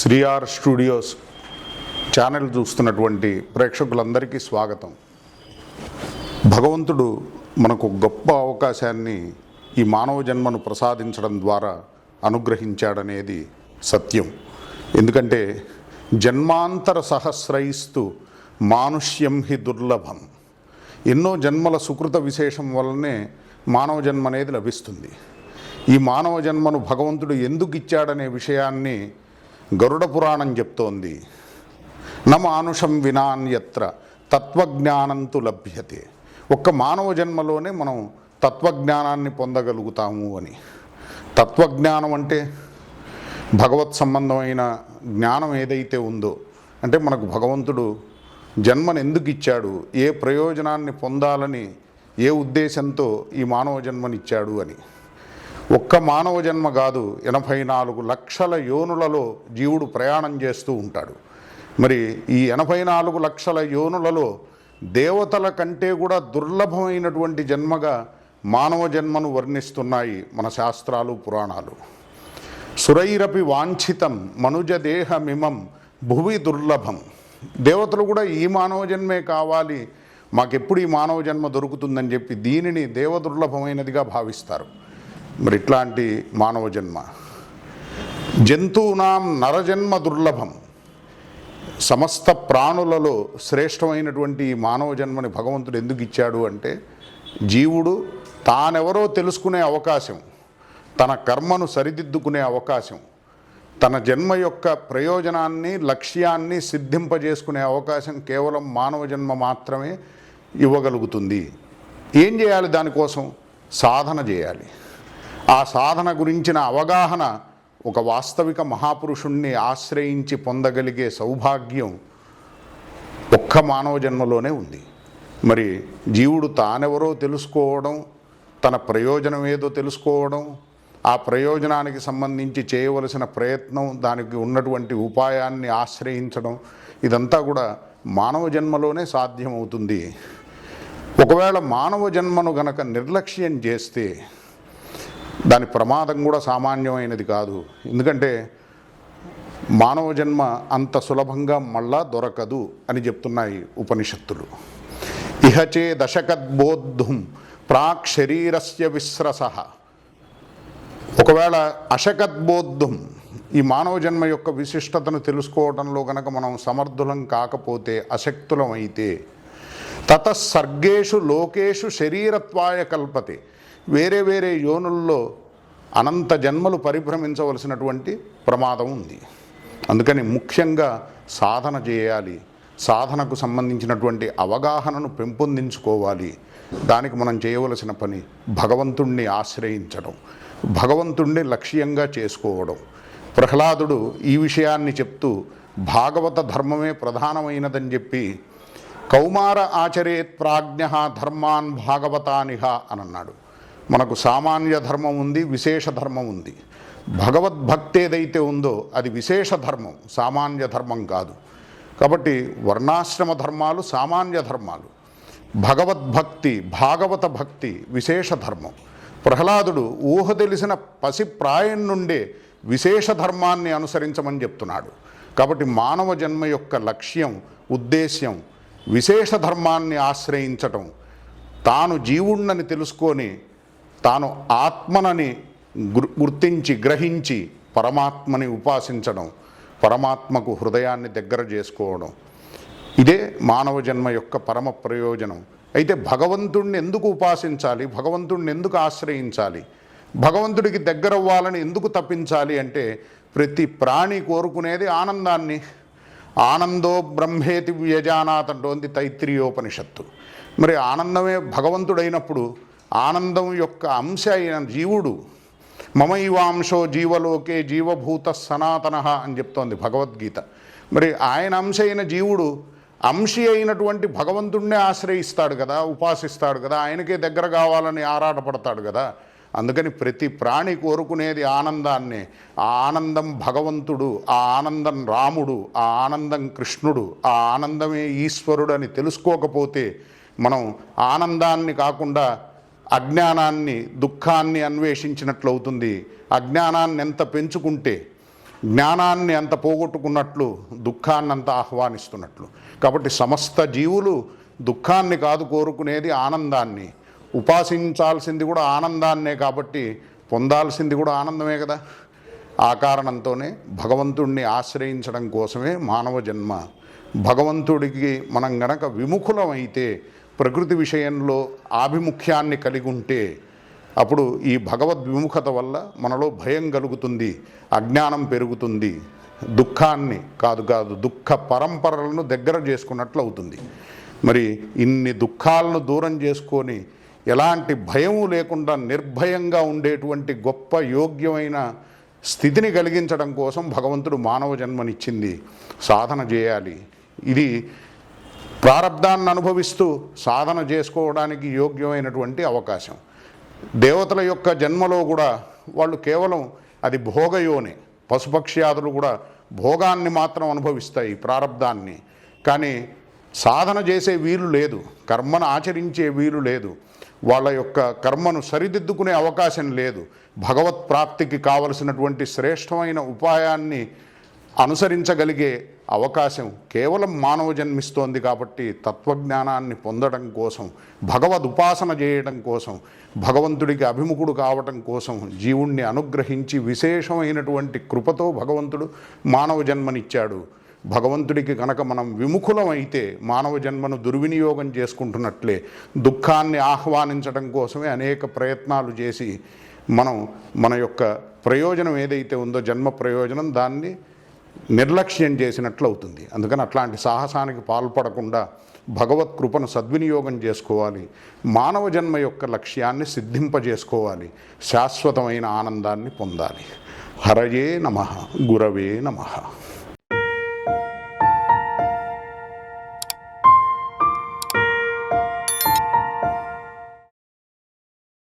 శ్రీఆర్ studios channel చూస్తున్నటువంటి ప్రేక్షకులందరికీ స్వాగతం. భగవంతుడు మనకు గొప్ప అవకాశాన్ని ఈ మానవ జన్మను ప్రసాదించడం ద్వారా అనుగ్రహించాడనేది సత్యం. ఎందుకంటే జన్మాంతర సహస్రయిస్తూ మానుష్యం హి దుర్లభం. ఎన్నో జన్మల సుకృత విశేషం వల్లనే మానవ జన్మ అనేది లభిస్తుంది. ఈ మానవ జన్మను భగవంతుడు ఎందుకు ఇచ్చాడనే విషయాన్ని గరుడ పురాణం చెప్తోంది. నమానుషం వినాన్యత్ర తత్వజ్ఞానంతు లభ్యతే. ఒక్క మానవ జన్మలోనే మనం తత్వజ్ఞానాన్ని పొందగలుగుతాము అని. తత్వజ్ఞానం అంటే భగవత్ సంబంధమైన జ్ఞానం ఏదైతే ఉందో అంటే మనకు భగవంతుడు జన్మను ఎందుకు ఇచ్చాడు? ఏ ప్రయోజనాన్ని పొందాలని? ఏ ఉద్దేశంతో ఈ మానవ జన్మనిచ్చాడు అని. ఒక్క మానవ జన్మ కాదు ఎనభై నాలుగు లక్షల యోనులలో జీవుడు ప్రయాణం చేస్తూ ఉంటాడు. మరి ఈ ఎనభై నాలుగు లక్షల యోనులలో దేవతల కంటే కూడా దుర్లభమైనటువంటి జన్మగా మానవ జన్మను వర్ణిస్తున్నాయి మన శాస్త్రాలు పురాణాలు. సురైరపి వాంఛితం మనుజదేహమిమం భువి దుర్లభం. దేవతలు కూడా ఈ మానవ జన్మే కావాలి. మాకెప్పుడు ఈ మానవ జన్మ దొరుకుతుందని చెప్పి దీనిని దేవదుర్లభమైనదిగా భావిస్తారు. మరి ఇట్లాంటి మానవ జన్మ జంతువునాం నరజన్మ దుర్లభం. సమస్త ప్రాణులలో శ్రేష్టమైనటువంటి ఈ మానవ జన్మని భగవంతుడు ఎందుకు ఇచ్చాడు అంటే జీవుడు తానెవరో తెలుసుకునే అవకాశం తన కర్మను సరిదిద్దుకునే అవకాశం తన జన్మ యొక్క ప్రయోజనాన్ని లక్ష్యాన్ని సిద్ధింపజేసుకునే అవకాశం కేవలం మానవ జన్మ మాత్రమే ఇవ్వగలుగుతుంది. ఏం చేయాలి దానికోసం? సాధన చేయాలి. ఆ సాధన గురించిన అవగాహన ఒక వాస్తవిక మహాపురుషుణ్ణి ఆశ్రయించి పొందగలిగే సౌభాగ్యం ఒక్క మానవ జన్మలోనే ఉంది. మరి జీవుడు తానెవరో తెలుసుకోవడం తన ప్రయోజనం ఏదో తెలుసుకోవడం ఆ ప్రయోజనానికి సంబంధించి చేయవలసిన ప్రయత్నం దానికి ఉన్నటువంటి ఉపాయాన్ని ఆశ్రయించడం ఇదంతా కూడా మానవ జన్మలోనే సాధ్యమవుతుంది. ఒకవేళ మానవ జన్మను గనక నిర్లక్ష్యం చేస్తే దాని ప్రమాదం కూడా సామాన్యమైనది కాదు. ఎందుకంటే మానవ జన్మ అంత సులభంగా మళ్ళా దొరకదు అని చెప్తున్నాయి ఉపనిషత్తులు. ఇహచే దశకద్బోద్ధుం ప్రాక్ శరీరస్య విశ్రస. ఒకవేళ అశకద్బోద్ధం ఈ మానవ జన్మ యొక్క విశిష్టతను తెలుసుకోవడంలో కనుక మనం సమర్థులం కాకపోతే అశక్తులం అయితే తత సర్గేషు లోకేషు శరీరత్వాయ కల్పతే వేరే వేరే యోనుల్లో అనంత జన్మలు పరిభ్రమించవలసినటువంటి ప్రమాదం ఉంది. అందుకని ముఖ్యంగా సాధన చేయాలి. సాధనకు సంబంధించినటువంటి అవగాహనను పెంపొందించుకోవాలి. దానికి మనం చేయవలసిన పని భగవంతుణ్ణి ఆశ్రయించడం భగవంతుణ్ణి లక్ష్యంగా చేసుకోవడం. ప్రహ్లాదుడు ఈ విషయాన్ని చెప్తూ భాగవత ధర్మమే ప్రధానమైనదని చెప్పి కౌమార ఆచరేత్ ప్రాజ్ఞ ధర్మాన్ భాగవతానిహ అని అన్నాడు మనకు సామాన్య ధర్మం ఉంది విశేష ధర్మం ఉంది. భగవద్భక్తి ఏదైతే ఉందో అది విశేష ధర్మం సామాన్య ధర్మం కాదు. కాబట్టి వర్ణాశ్రమ ధర్మాలు సామాన్య ధర్మాలు. భగవద్భక్తి భాగవత భక్తి విశేష ధర్మం. ప్రహ్లాదుడు ఊహ తెలిసిన పసిప్రాయం నుండే విశేష ధర్మాన్ని అనుసరించమని చెప్తున్నాడు. కాబట్టి మానవ జన్మ యొక్క లక్ష్యం ఉద్దేశ్యం విశేష ధర్మాన్ని ఆశ్రయించటం. తాను జీవుణ్ణని తెలుసుకొని తాను ఆత్మనని గుర్తించి గ్రహించి పరమాత్మని ఉపాసించడం పరమాత్మకు హృదయాన్ని దగ్గర చేసుకోవడం. ఇదే మానవ జన్మ యొక్క పరమ ప్రయోజనం. అయితే భగవంతుణ్ణి ఎందుకు ఉపాసించాలి? భగవంతుణ్ణి ఎందుకు ఆశ్రయించాలి? భగవంతుడికి దగ్గరవ్వాలని ఎందుకు తప్పించాలి అంటే ప్రతి ప్రాణి కోరుకునేది ఆనందాన్ని. ఆనందో బ్రహ్మేతి వ్యజానాత్ అంటోంది తైత్రీయోపనిషత్తు. మరి ఆనందమే భగవంతుడైనప్పుడు ఆనందం యొక్క అంశ అయిన జీవుడు మమైవాంశో జీవలోకే జీవభూత సనాతన అని చెప్తోంది భగవద్గీత. మరి ఆయన అంశ అయిన జీవుడు అంశి అయినటువంటి భగవంతుణ్ణే ఆశ్రయిస్తాడు కదా ఉపాసిస్తాడు కదా ఆయనకే దగ్గర కావాలని ఆరాటపడతాడు కదా. అందుకని ప్రతి ప్రాణి కోరుకునేది ఆనందాన్ని. ఆ ఆనందం భగవంతుడు ఆ ఆనందం రాముడు ఆ ఆనందం కృష్ణుడు ఆ ఆనందమే ఈశ్వరుడు అని తెలుసుకోకపోతే మనం ఆనందాన్ని కాకుండా అజ్ఞానాన్ని దుఃఖాన్ని అన్వేషించినట్లు అవుతుంది అజ్ఞానాన్ని ఎంత పెంచుకుంటే జ్ఞానాన్ని అంత పోగొట్టుకున్నట్లు దుఃఖాన్ని అంత ఆహ్వానిస్తున్నట్లు. కాబట్టి సమస్త జీవులు దుఃఖాన్ని కాదు కోరుకునేది ఆనందాన్ని. ఉపాసించాల్సింది కూడా ఆనందాన్నే కాబట్టి పొందాల్సింది కూడా ఆనందమే కదా. ఆ కారణంతోనే భగవంతుణ్ణి ఆశ్రయించడం కోసమే మానవ జన్మ. భగవంతుడికి మనం గనక విముఖులమైతే ప్రకృతి విషయంలో ఆభిముఖ్యాన్ని కలిగి ఉంటే అప్పుడు ఈ భగవద్ విముఖత వల్ల మనలో భయం కలుగుతుంది అజ్ఞానం పెరుగుతుంది దుఃఖాన్ని కాదు కాదు దుఃఖ పరంపరలను దగ్గర చేసుకున్నట్లు అవుతుంది. మరి ఇన్ని దుఃఖాలను దూరం చేసుకొని ఎలాంటి భయం లేకుండా నిర్భయంగా ఉండేటువంటి గొప్ప యోగ్యమైన స్థితిని కలిగించడం కోసం భగవంతుడు మానవ జన్మనిచ్చింది. సాధన చేయాలి. ఇది ప్రారంధాన్ని అనుభవిస్తూ సాధన చేసుకోవడానికి యోగ్యమైనటువంటి అవకాశం. దేవతల యొక్క జన్మలో కూడా వాళ్ళు కేవలం అది భోగయోనే పశుపక్ష్యాదులు కూడా భోగాన్ని మాత్రం అనుభవిస్తాయి ప్రారంధాన్ని కానీ సాధన చేసే వీలు లేదు కర్మను ఆచరించే వీలు లేదు వాళ్ళ యొక్క కర్మను సరిదిద్దుకునే అవకాశం లేదు. భగవత్ ప్రాప్తికి కావలసినటువంటి శ్రేష్టమైన ఉపాయాన్ని అనుసరించగలిగే అవకాశం కేవలం మానవ జన్మిస్తోంది కాబట్టి తత్వజ్ఞానాన్ని పొందడం కోసం భగవద్ ఉపాసన చేయడం కోసం భగవంతుడికి అభిముఖుడు కావటం కోసం జీవుణ్ణి అనుగ్రహించి విశేషమైనటువంటి కృపతో భగవంతుడు మానవ జన్మనిచ్చాడు. భగవంతుడికి కనుక మనం విముఖులమైతే మానవ జన్మను దుర్వినియోగం చేసుకుంటున్నట్లే దుఃఖాన్ని ఆహ్వానించడం కోసమే అనేక ప్రయత్నాలు చేసి మనం మన యొక్క ప్రయోజనం ఏదైతే ఉందో జన్మ ప్రయోజనం దాన్ని నిర్లక్ష్యం చేసినట్లు అవుతుంది అందుకని అట్లాంటి సాహసానికి పాల్పడకుండా భగవత్ కృపను సద్వినియోగం చేసుకోవాలి. మానవ జన్మ యొక్క లక్ష్యాన్ని సిద్ధింపజేసుకోవాలి. శాశ్వతమైన ఆనందాన్ని పొందాలి. హరయే నమ. గురవే నమః.